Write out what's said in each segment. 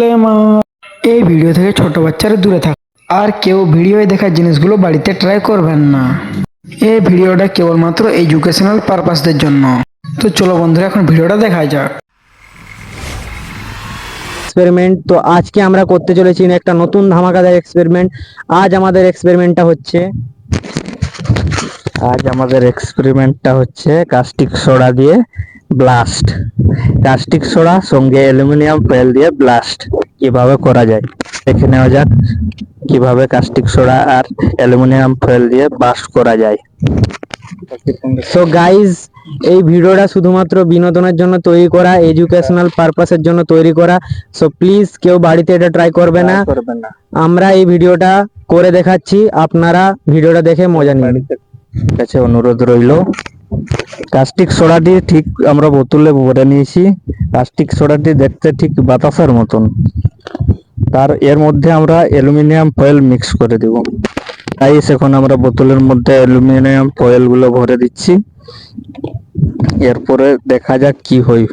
Disclaimer এই video থেকে ছোট বাচ্চারা দূরে থাক। আর কেউ ভিডিওয়ে দেখা জিনিসগুলো বাড়িতে ট্রাই করবেন না। এই ভিডিওটা কেবলমাত্র এডুকেশনাল পারপাসদের জন্য। তো চলো বন্ধুরা, এখন ভিডিওটা দেখা যাক। এক্সপেরিমেন্ট তো আজকে আমরা করতে চলেছি একটা নতুন ধামাকাদার এক্সপেরিমেন্ট আজ আমাদের এক্সপেরিমেন্টটা হচ্ছে, আজ আমাদের এক্সপেরিমেন্টটা হচ্ছে কাস্টিক সোডা দিয়ে ব্লাস্ট। কাস্টিক সোডা সঙ্গে অ্যালুমিনিয়াম ফয়েল দিয়ে ব্লাস্ট কীভাবে করা যায়? দেখে নেওয়া যাক কীভাবে কাস্টিক সোডা আর অ্যালুমিনিয়াম ফয়েল দিয়ে ব্লাস্ট করা যায়। সো গাইজ এই ভিডিওটা শুধুমাত্র বিনোদনের জন্য তৈরি করা এডুকেশনাল পারপাসের জন্য তৈরি করা। সো প্লিজ কেউ বাড়িতে এটা ট্রাই করবে না। আমরা এই ভিডিওটা করে দেখাচ্ছি আপনারা ভিডিওটা দেখে মজা নিন। কাছে অনুরোধ রইল। কাস্টিক সোডা দিয়ে ঠিক আমরা বোতলে ভরে নিয়েছি। কাস্টিক সোডাটি দেখতে ঠিক বাতাসের মতন। তার, এর মধ্যে আমরা অ্যালুমিনিয়াম ফয়েল মিক্স করে দেব। তাই এখন আমরা বোতলের মধ্যে অ্যালুমিনিয়াম ফয়েলগুলো ভরে দিচ্ছি। এরপরে দেখা যাক কি হয়।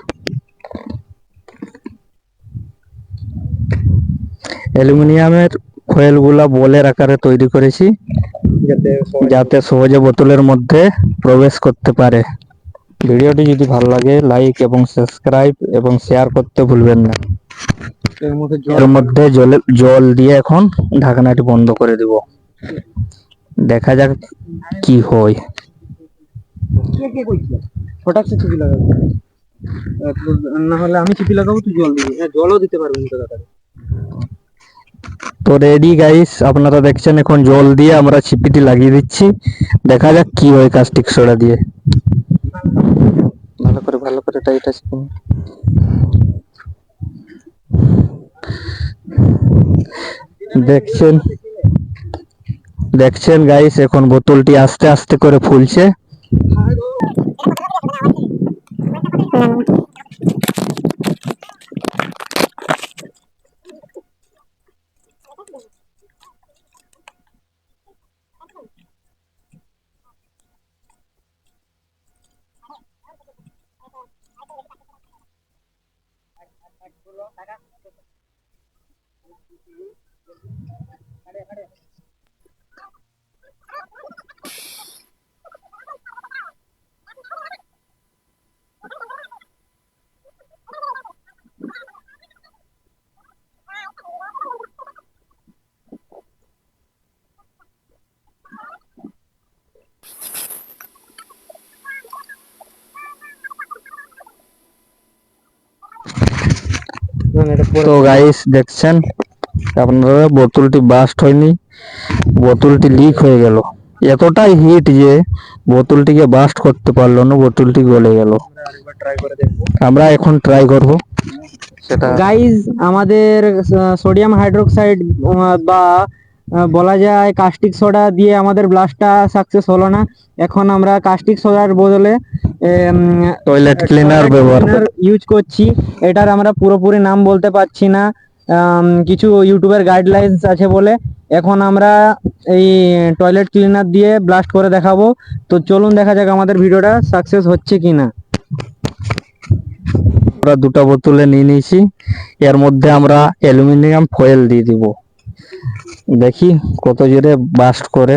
অ্যালুমিনিয়ামের ফয়েলগুলা বলের আকারে তৈরি করেছি। যাতে সহজে বোতলের মধ্যে প্রবেশ করতে পারে। ভিডিওটি যদি ভালো লাগে লাইক এবং সাবস্ক্রাইব এবং শেয়ার করতে ভুলবেন না। এর মধ্যে জলে জল দিয়ে এখন ঢাকনাটি বন্ধ করে দিব। দেখা যাক কি হয়। হঠাৎ চিপি লাগাবো। না হলে আমি চিপি লাগাবো তুই জল দিবি। হ্যাঁ জলও দিতে পারবি না দাদা তো রেডি গাইস আপনারা দেখছেন এখন জল দিয়ে আমরা ছিপিটি লাগিয়ে দিচ্ছি। দেখা যাক কি হয় কাস্টিক সোডা দিয়ে। ভালো করে ভালো করে টাইট আছে। দেখছেন? দেখছেন গাইস এখন বোতলটি আস্তে আস্তে করে ফুলছে। Gracias. তো গাইস দেখছেন? আপনারা বোতলটি বাস্ট হয়নি, বোতলটি লিক হয়ে গেল। এতটাই হিট যে বোতলটিকে বাস্ট করতে পারল না, বোতলটি গলে গেল। আমরা এখন ট্রাই করব। সেটা গাইজ আমাদের সোডিয়াম হাইড্রোক্সাইড বা বলা যায় কাস্টিক সোডা দিয়ে আমাদের ব্লাস্টটা সাকসেস হলো না। এখন আমরা কাস্টিক সোডার বদলে টয়লেট ক্লিনার ব্যবহার ইউজ করছি। এটার আমরা পুরোপুরি নাম বলতে পারছি না। কিছু ইউটিউবের গাইডলাইন্স আছে বলে। এখন আমরা এই টয়লেট ক্লিনার দিয়ে ব্লাস্ট করে দেখাবো। তো চলুন দেখা যাক আমাদের ভিডিওটা সাকসেস হচ্ছে কিনা। আমরা দুটো বোতলে নিয়ে নিয়েছি। এর মধ্যে আমরা অ্যালুমিনিয়াম ফয়েল দিয়ে দিব। দেখি কত জোরে বাস্ট করে।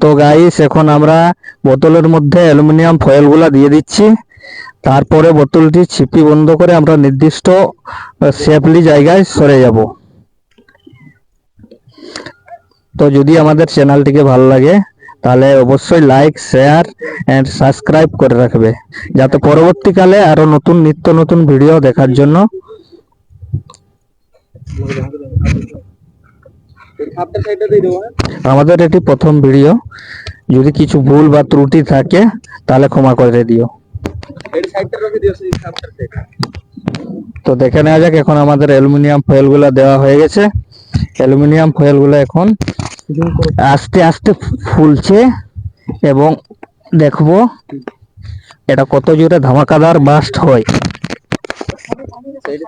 তো গাইস এখন আমরা বোতলের মধ্যে অ্যালুমিনিয়াম ফয়েলগুলা দিয়ে দিচ্ছি। তারপরে বোতলটি ছিপি বন্ধ করে আমরা নির্দিষ্ট সেফলি জায়গায় সরে যাব। তো যদি আমাদের চ্যানেলটিকে ভালো লাগে, তাহলে অবশ্যই লাইক শেয়ার এন্ড সাবস্ক্রাইব করে রাখবে। যাতে পরবর্তীকালে আরও নতুন নিত্য নতুন ভিডিও দেখার জন্য আমাদের এটি প্রথম ভিডিও। যদি কিছু ভুল বা ত্রুটি থাকে, তাহলে ক্ষমা করে দিও। তো দেখে নেওয়া যাক, এখন আমাদের অ্যালুমিনিয়াম ফয়েলগুলা দেওয়া হয়ে গেছে। অ্যালুমিনিয়াম ফয়েলগুলো এখন আস্তে আস্তে ফুলছে এবং দেখব এটা কত জোরে ধামাকাদার বাস্ট হয়। Saya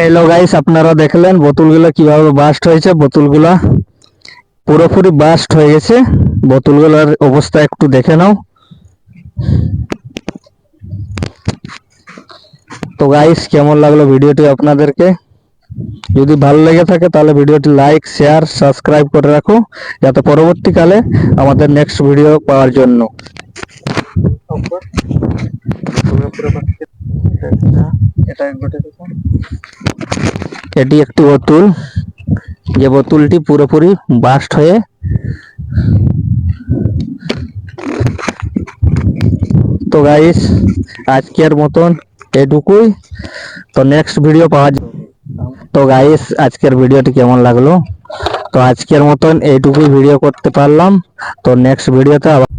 এলো গাইস আপনারা দেখলেন বোতলগুলো কীভাবে বাস্ট হয়েছে। বোতলগুলা পুরোপুরি বাস্ট হয়ে গেছে। বোতলগুলোর অবস্থা একটু দেখে নাও। তো গাইস কেমন লাগল ভিডিওটি আপনাদেরকে? যদি ভালো লেগে থাকে তাহলে ভিডিওটি লাইক শেয়ার সাবস্ক্রাইব করে রাখো। যাতে পরবর্তীকালে আমাদের নেক্সট ভিডিও পাওয়ার জন্য। এটি একটি বোতল যে বোতলটি পুরোপুরি বাস্ট হয়ে তো গাইস আজকের মতন এটুকুই। তো নেক্সট ভিডিও পাওয়া তো গাইস আজকের ভিডিওটি কেমন লাগল? তো আজকের মতন এইটুকুই ভিডিও করতে পারলাম। তো নেক্সট ভিডিওতে আবার